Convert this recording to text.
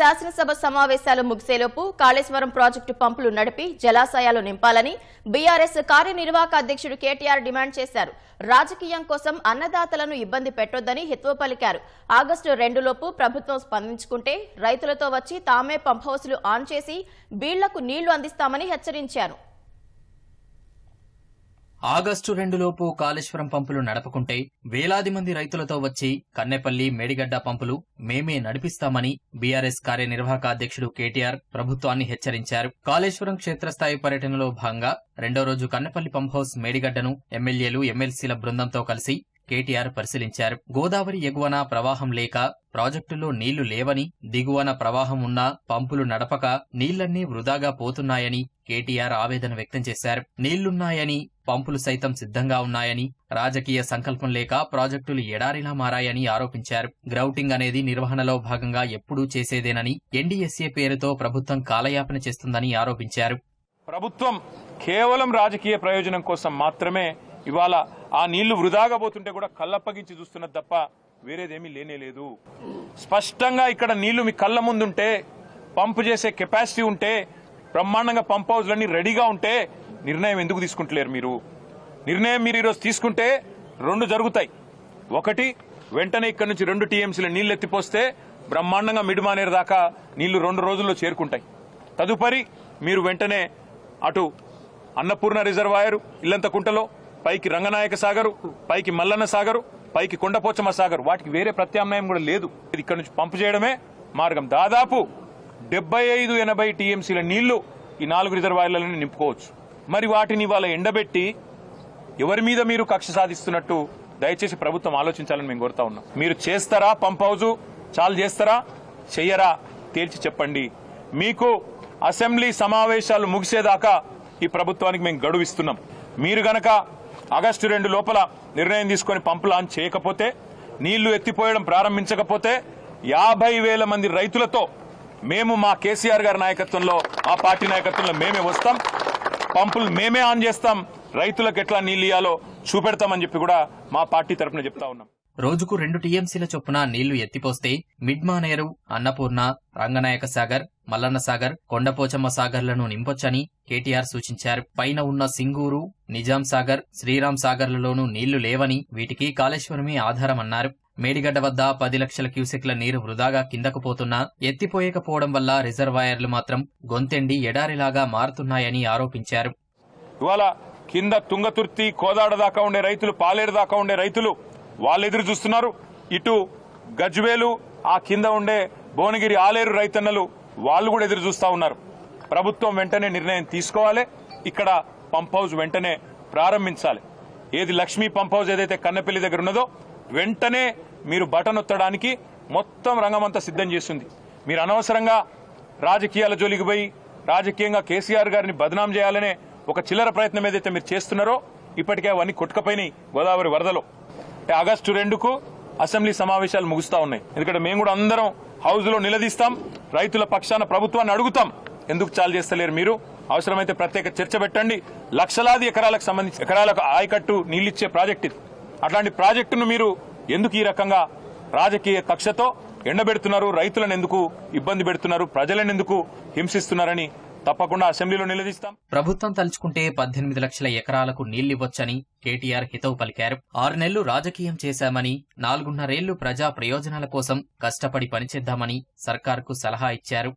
శాసనసభ సమావేశాలు ముగిసేలోపు కాళేశ్వరం ప్రాజెక్టు పంపులు నడిపి జలాశయాలు నింపాలని బీఆర్ఎస్ కార్యనిర్వాహక అధ్యక్షుడు కేటీఆర్ డిమాండ్ చేశారు. రాజకీయం కోసం అన్నదాతలను ఇబ్బంది పెట్టొద్దని హితవు పలికారు. ఆగస్టు రెండులోపు ప్రభుత్వం స్పందించుకుంటే రైతులతో వచ్చి తామే పంప్ హౌస్లు ఆన్ చేసి బీళ్ళకు నీళ్ళు అందిస్తామని హెచ్చరించారు. ఆగస్టు రెండులోపు కాళేశ్వరం పంపులు నడపకుంటే వేలాది మంది రైతులతో వచ్చి కన్నెపల్లి మేడిగడ్డ పంపులు మేమే నడిపిస్తామని బీఆర్ఎస్ కార్యనిర్వాహక అధ్యక్షుడు కేటీఆర్ ప్రభుత్వాన్ని హెచ్చరించారు. కాళేశ్వరం క్షేత్రస్థాయి పర్యటనలో భాగంగా రెండో రోజు కన్నెపల్లి పంప్ హౌస్ మేడిగడ్డను ఎమ్మెల్యేలు ఎమ్మెల్సీల బృందంతో కలిసి కేటీఆర్ పరిశీలించారు. గోదావరి ఎగువన ప్రవాహం లేక ప్రాజెక్టులో నీళ్ళు లేవని దిగువన ప్రవాహం ఉన్నా పంపులు నడపక నీళ్ళన్నీ వృధాగా పోతున్నాయని కేటీఆర్ ఆవేదన వ్యక్తం చేశారు. నీళ్ళున్నాయని పంపులు సైతం సిద్ధంగా ఉన్నాయని రాజకీయ సంకల్పం లేక ప్రాజెక్టులు ఎడారిలా మారాయని ఆరోపించారు. గ్రౌటింగ్ అనేది నిర్వహణలో భాగంగా ఎప్పుడూ చేసేదేనని ఎన్డీఎస్ఏ పేరుతో ప్రభుత్వం కాలయాపన చేస్తుందని ఆరోపించారు. ప్రభుత్వం కేవలం రాజకీయ ప్రయోజనం కోసం మాత్రమే ఇవాళ ఆ నీళ్ళు వృధాగా పోతుంటే కూడా కళ్ళప్పగించి చూస్తున్నది తప్ప వేరేదేమీ లేనే లేదు. స్పష్టంగా ఇక్కడ నీళ్ళు మీ కళ్ళ ముందుంటే పంపు చేసే కెపాసిటీ ఉంటే బ్రహ్మాండంగా పంప్ హౌస్లన్నీ రెడీగా ఉంటే నిర్ణయం ఎందుకు తీసుకుంటలేరు మీరు? నిర్ణయం మీరు ఈరోజు తీసుకుంటే రెండు జరుగుతాయి. ఒకటి వెంటనే ఇక్కడ నుంచి రెండు టీఎంసీల నీళ్ళు ఎత్తిపోస్తే బ్రహ్మాండంగా మిడిమానేరు దాకా నీళ్ళు రెండు రోజుల్లో చేరుకుంటాయి. తదుపరి మీరు వెంటనే అటు అన్నపూర్ణ రిజర్వాయర్ ఇల్లంతకుంటలో పైకి రంగనాయక సాగరు పైకి మల్లన్న సాగర్ పైకి కొండపోచమ్మ సాగర్. వాటికి వేరే ప్రత్యామ్నాయం కూడా లేదు. ఇది ఇక్కడ నుంచి పంపు చేయడమే మార్గం. దాదాపు డెబ్బై ఐదు ఎనభై టీఎంసీల నీళ్ళు ఈ నాలుగు రిజర్వాయర్లను నింపుకోవచ్చు. మరి వాటిని వాళ్ళ ఎండబెట్టి ఎవరి మీద మీరు కక్ష సాధిస్తున్నట్టు దయచేసి ప్రభుత్వం ఆలోచించాలని మేము కోరుతా ఉన్నాం. మీరు చేస్తారా పంప్ హౌజు? చాలు చేస్తారా? చెయ్యరా? తేల్చి చెప్పండి. మీకు అసెంబ్లీ సమావేశాలు ముగిసేదాకా ఈ ప్రభుత్వానికి మేము గడువిస్తున్నాం. మీరు గనక ఆగస్టు రెండు లోపల నిర్ణయం తీసుకొని పంపు లాంచ్ చేయకపోతే నీళ్ళు ఎత్తిపోయడం ప్రారంభించకపోతే యాభై వేల మంది రైతులతో మేము మా కేసీఆర్ గారి నాయకత్వంలో ఆ పార్టీ నాయకత్వంలో మేమే వస్తాం. పంపులు మేమే ఆన్ చేస్తాం. రైతులకు ఎట్లా నీళ్ళు ఇయ్యాలో చూపెడతామని చెప్పి కూడా మా పార్టీ తరఫున చెప్తా ఉన్నాం. రోజుకు రెండు టీఎంసీల చొప్పున నీళ్ళు ఎత్తిపోస్తే మిడ్మానేరు అన్నపూర్ణ రంగనాయక సాగర్ మల్లన్న సాగర్ కొండపోచమ్మ సాగర్లను నింపొచ్చని కేటీఆర్ సూచించారు. పైన ఉన్న సింగూరు నిజాం సాగర్ శ్రీరామ్ సాగర్లలోనూ నీళ్ళు లేవని వీటికి కాళేశ్వరమే ఆధారమన్నారు. మేడిగడ్డ వద్ద పది లక్షల క్యూసెక్ల నీరు వృధాగా కిందకు పోతున్నా ఎత్తిపోయకపోవడం వల్ల రిజర్వాయర్లు మాత్రం గొంతెండి ఎడారిలాగా మారుతున్నాయని ఆరోపించారు. ఇవాళ కింద తుంగతుర్తి కోదాడ దాకా ఉండే రైతులు పాలేరు దాకా ఉండే రైతులు వాళ్ళు ఎదురు చూస్తున్నారు. ఇటు గజ్వేలు ఆ కింద ఉండే భువనగిరి ఆలేరు రైతన్నలు వాళ్ళు కూడా ఎదురు చూస్తా ఉన్నారు. ప్రభుత్వం వెంటనే నిర్ణయం తీసుకోవాలి. ఇక్కడ పంప్ హౌస్ వెంటనే ప్రారంభించాలి. ఏది లక్ష్మీ పంప్ హౌస్ ఏదైతే కన్నపల్లి దగ్గర ఉన్నదో వెంటనే మీరు బటన్ ఒత్తడానికి మొత్తం రంగమంతా సిద్ధం చేస్తుంది. మీరు అనవసరంగా రాజకీయాల జోలికి పోయి రాజకీయంగా కేసీఆర్ గారిని బదనాం చేయాలనే ఒక చిల్లర ప్రయత్నం ఏదైతే మీరు చేస్తున్నారో ఇప్పటికే అవన్నీ కొట్టుకపోయినాయి గోదావరి వరదలో. ఆగస్టు రెండుకు అసెంబ్లీ సమావేశాలు ముగుస్తా ఉన్నాయి. ఎందుకంటే మేము కూడా అందరం హౌస్లో నిలదీస్తాం రైతుల పక్షాన ప్రభుత్వాన్ని అడుగుతాం. ఎందుకు చాలు చేస్తలేరు మీరు? అవసరమైతే ప్రత్యేక చర్చ పెట్టండి. లక్షలాది ఎకరాలకు సంబంధించి ఎకరాలకు ఆయకట్టు నీళ్ళిచ్చే ప్రాజెక్ట్ ఇది. అట్లాంటి ప్రాజెక్టును మీరు ఎందుకు ఈ రకంగా రాజకీయ కక్షతో ఎండబెడుతున్నారు? రైతులను ఎందుకు ఇబ్బంది పెడుతున్నారు? ప్రజలను ఎందుకు హింసిస్తున్నారని తప్పకుండా అసెంబ్లీలో నిలదీస్తాం. ప్రభుత్వం తలుచుకుంటే పద్దెనిమిది లక్షల ఎకరాలకు నీళ్ళివ్వొచ్చని కేటీఆర్ హితవు పలికారు. ఆరు నెలలు రాజకీయం చేశామని నాలుగున్నరేళ్ళు ప్రజా ప్రయోజనాల కోసం కష్టపడి పనిచేద్దామని సర్కార్కు సలహా ఇచ్చారు.